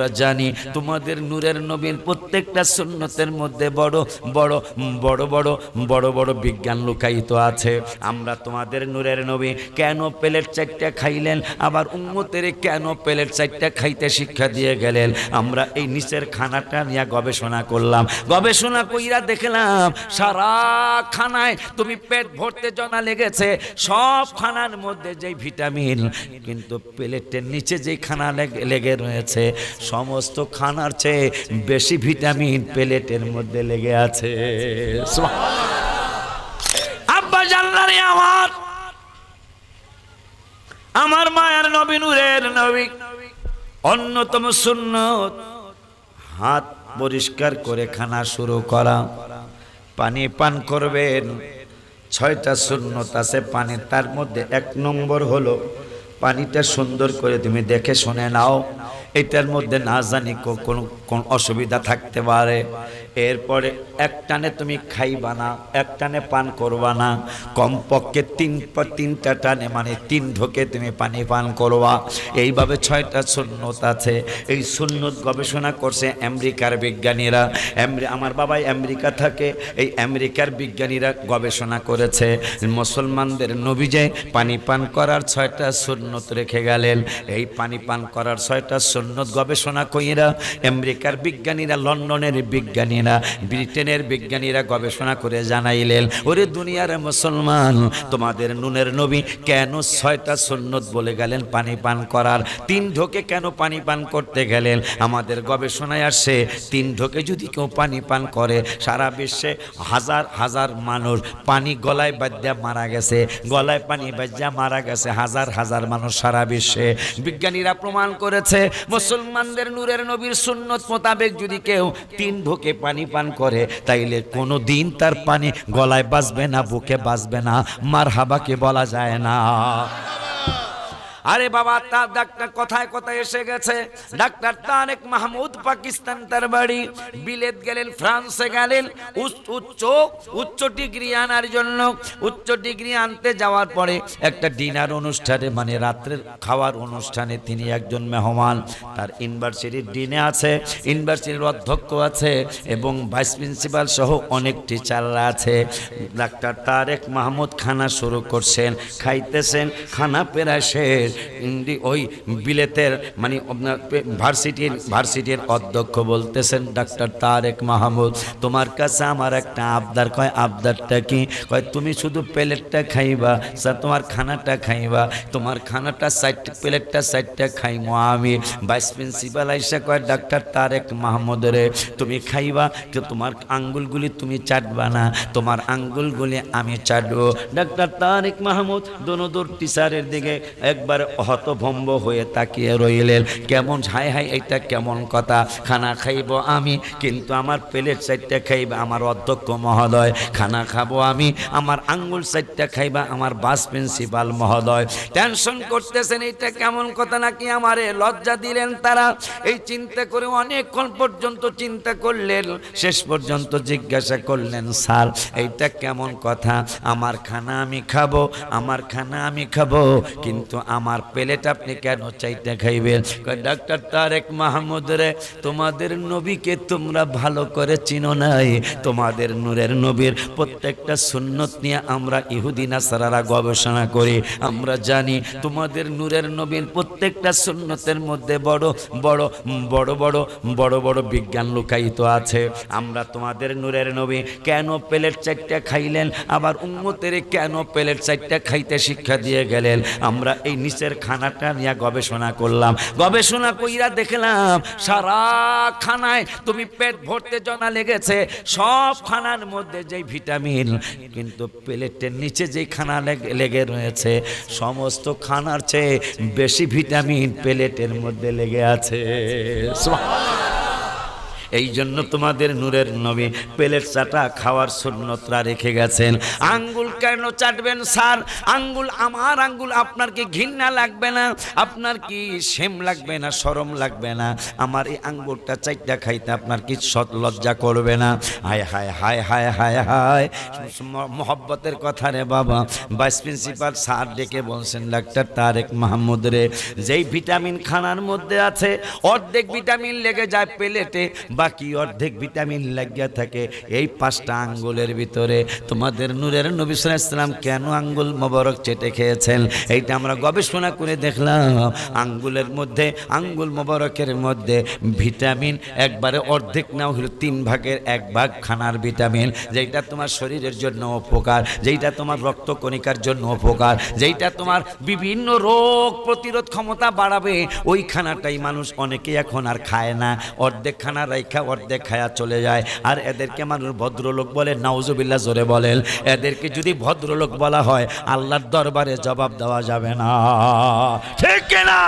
আমরা জানি তোমাদের নূরের নবীর প্রত্যেকটা সুন্নতের মধ্যে বড় বড় বড় বড় বড় বড় বিজ্ঞান লুকায়িত আছে। আমরা তোমাদের নূরের নবী কেন প্লেট চারটা খাইলেন? আবার উম্মতের কেন প্লেট চারটা খাইতে শিক্ষা দিয়ে গেলেন? আমরা এই নিচের খানাটা নিয়ে গবেষণা করলাম। গবেষণা কইরা দেখলাম, সারা খানায় তুমি পেট ভরতে জনা লেগেছে, সব খানার মধ্যে যেই ভিটামিন, কিন্তু প্লেটের নিচে যেই খানা লেগে রয়েছে সমস্ত খানার চেয়ে বেশি ভিটামিন প্লেটের মধ্যে লেগে আছে। আব্বা আমার। আমার মায়ের নবী নূরের নবী। অন্যতম সুন্নত। হাত পরিষ্কার করে খানা শুরু করা। পানি পান করবেন। ছয়টা শূন্যত আছে পানি। তার মধ্যে এক নম্বর হলো পানিটা সুন্দর করে তুমি দেখে শুনে নাও। এটার মধ্যে না জানি কোনো কোন অসুবিধা থাকতে পারে। এরপরে এক টানে তুমি খাইবা না, এক টানে পান করবা না। কমপক্ষে তিন তিনটা টানে মানে তিন ঢোকে তুমি পানি পান করবা। এইভাবে ছয়টা সুন্নত আছে। এই সুন্নত গবেষণা করছে আমেরিকার বিজ্ঞানীরা। আমার বাবাই আমেরিকা থাকে, এই আমেরিকার বিজ্ঞানীরা গবেষণা করেছে, মুসলমানদের নবীজে পানি পান করার ছয়টা সুন্নত রেখে গেলেন। এই পানি পান করার ছয়টা সুন্নত গবেষণা কইরা আমেরিকার বিজ্ঞানীরা লন্ডনের বিজ্ঞানীরা, ব্রিটেনের বিজ্ঞানীরা গবেষণা করে জানাইলেন, ওরে দুনিয়ার মুসলমান, তোমাদের নুনের নবী কেন ছয়টা সুন্নত বলে গেলেন পানি পান করার? তিন ঢোকে কেন পানি পান করতে গেলেন? আমাদের গবেষণায় আসে, তিন ঢোকে যদি কেউ পানি পান করে, সারা বিশ্বে হাজার হাজার মানুষ পানি গলায় বাদ্যা মারা গেছে, গলায় পানি বাদ্যা মারা গেছে, হাজার হাজার মানুষ সারা বিশ্বে। বিজ্ঞানীরা প্রমাণ করেছে, মুসলমানদের নূরের নবীর সুন্নত মোতাবেক যদি কেউ তিন ঢোকে পানি পান করে, তাইলে কোনো দিন তার পানি গলায় বাঁচবে না, বুকে বাঁচবে না। মার হাবাকে বলা যায় না। আরে বাবা, তার ডাক্তার কথায় কথায় এসে গেছে? ডাক্তার তারেক মাহমুদ পাকিস্তান তার বাড়ি। বিলেত গেলেন, ফ্রান্সে গেলেন, উচ্চ উচ্চ ডিগ্রি আনার জন্য। উচ্চ ডিগ্রি আনতে যাওয়ার পরে একটা ডিনার অনুষ্ঠানে মানে রাত্রের খাওয়ার অনুষ্ঠানে তিনি একজন মেহমান। তার ইউনিভার্সিটির ডিনে আছে, ইউনিভার্সিটির অধ্যক্ষ আছে, এবং ভাইস প্রিন্সিপাল সহ অনেক টিচাররা আছে। ডাক্তার তারেক মাহমুদ খানা শুরু করছেন, খাইতেছেন, খানা প্রায় শেষ। ওই বিলেতের মানে আপনার ভার্সিটির ভার্সিটির অধ্যক্ষ বলতেছেন ডাক্তার তারেক মাহমুদ, তোমার কাছে আমার একটা আবদার। কয়, আবদারটা কি? কয়, তুমি শুধু প্লেটটা খাইবা, স্যার, তোমার খানাটা খাইবা, তোমার খানাটা সাইড প্লেটটা সাইডটা খাইমো আমি। ভাইস প্রিন্সিপাল আইসা কয়, ডাক্তার তারেক মাহমুদ রে, তুমি খাইবা তো তোমার আঙ্গুলগুলি তুমি চাটবা না, তোমার আঙ্গুলগুলি আমি চাটবো। ডাক্তার তারেক মাহমুদ দনোদর টিচারের দিকে একবার হতভম্ব হয়ে তাকিয়ে রইলেন। কেমন হাই হাই এটা কেমন কথা? খানা খাইব আমি, কিন্তু আমার প্লেট সাইডটা খাইবা আমার অধ্যক্ষ মহোদয়। খানা খাব আমি, আমার আঙ্গুল সাইডটা খাইবা আমার বাস প্রিন্সিপাল মহোদয়। টেনশন করতেছেন এটা কেমন কথা নাকি আমারে লজ্জা দিলেন তারা? এই চিন্তা করে অনেকক্ষণ পর্যন্ত চিন্তা করলেন, শেষ পর্যন্ত জিজ্ঞাসা করলেন, স্যার, এইটা কেমন কথা? আমার খানা আমি খাব, আমার খানা আমি খাব, কিন্তু আমার প্লেট আপনি কেন চাইতে খাইবেন? ডাক্তার তারেক মাহমুদ রে, তোমাদের নবীকে তোমরা ভালো করে চিনো নাই। তোমাদের নূরের নবীর প্রত্যেকটা সুন্নত নিয়ে আমরা ইহুদি নাসারারা গবেষণা করি। আমরা জানি তোমাদের নূরের নবীর প্রত্যেকটা সুন্নতের মধ্যে বড় বড় বড় বড় বড় বড় বিজ্ঞান লুকায়িত আছে। আমরা তোমাদের নূরের নবী কেন প্লেট চারটা খাইলেন? আবার উম্মতের কেন প্লেট চারটা খাইতে শিক্ষা দিয়ে গেলেন? আমরা এই নিচের খানাটা নিয়ে গবেষণা করলাম। গবেষণা কইরা দেখলাম, সারা খানায় তুমি পেট ভরতে জনা লেগেছে, সব খানার মধ্যে যেই ভিটামিন, কিন্তু প্লেটের নিচে যেই খানা লেগে- লেগে রয়েছে, সমস্ত খানার চেয়ে বেশি ভিটামিন প্লেটের মধ্যে লেগে আছে। এই জন্য তোমাদের নূরের নবী পেলেট চাটা খাওয়ার শূন্যতরা রেখে গেছেন। আঙ্গুল কেন চাটবেন স্যার? আঙ্গুল আমার আঙ্গুল, আপনার কি ঘৃণা লাগবে না? আপনার কি সেম লাগবে না, সরম লাগবে না? আমার এই আঙ্গুলটা চাইটা খাইতে আপনার কি সৎ লজ্জা করবে না? হায় হায় হায় হায় হায় হায়। মোহব্বতের কথা রে বাবা। ভাইস প্রিন্সিপাল স্যার ডেকে বলছেন, ডাক্তার তারেক মাহমুদ রে, যেই ভিটামিন খানার মধ্যে আছে, অর্ধেক ভিটামিন লেগে যায় প্লেটে। বাকি অর্ধেক ভিটামিন লাগিয়া থাকে। এই পাঁচটা আঙ্গুলের ভিতরে তোমাদের নূরের নবী ইসলাম কেন আঙ্গুল মোবারক চেটে খেয়েছেন? এইটা আমরা গবেষণা করে দেখলাম। আঙ্গুলের মধ্যে, আঙ্গুল মোবারকের মধ্যে ভিটামিন একবারে অর্ধেক নাও হলো, তিন ভাগের এক ভাগ খানার ভিটামিন যেটা তোমার শরীরের জন্য উপকার, যেইটা তোমার রক্তকণিকার জন্য উপকার, যেইটা তোমার বিভিন্ন রোগ প্রতিরোধ ক্ষমতা বাড়াবে, ওই খানাটাই মানুষ অনেকে এখন আর খায় না। অর্ধেক খানা রাইখা অর্ধেক খায়া চলে যায়। আর এদেরকে মানুষ ভদ্রলোক বলে নাউজুবিল্লা জোরে বলেন, এদেরকে যদি ভদ্রলোক বলা হয়, আল্লাহর দরবারে জবাব দেওয়া যাবে না। ঠিক না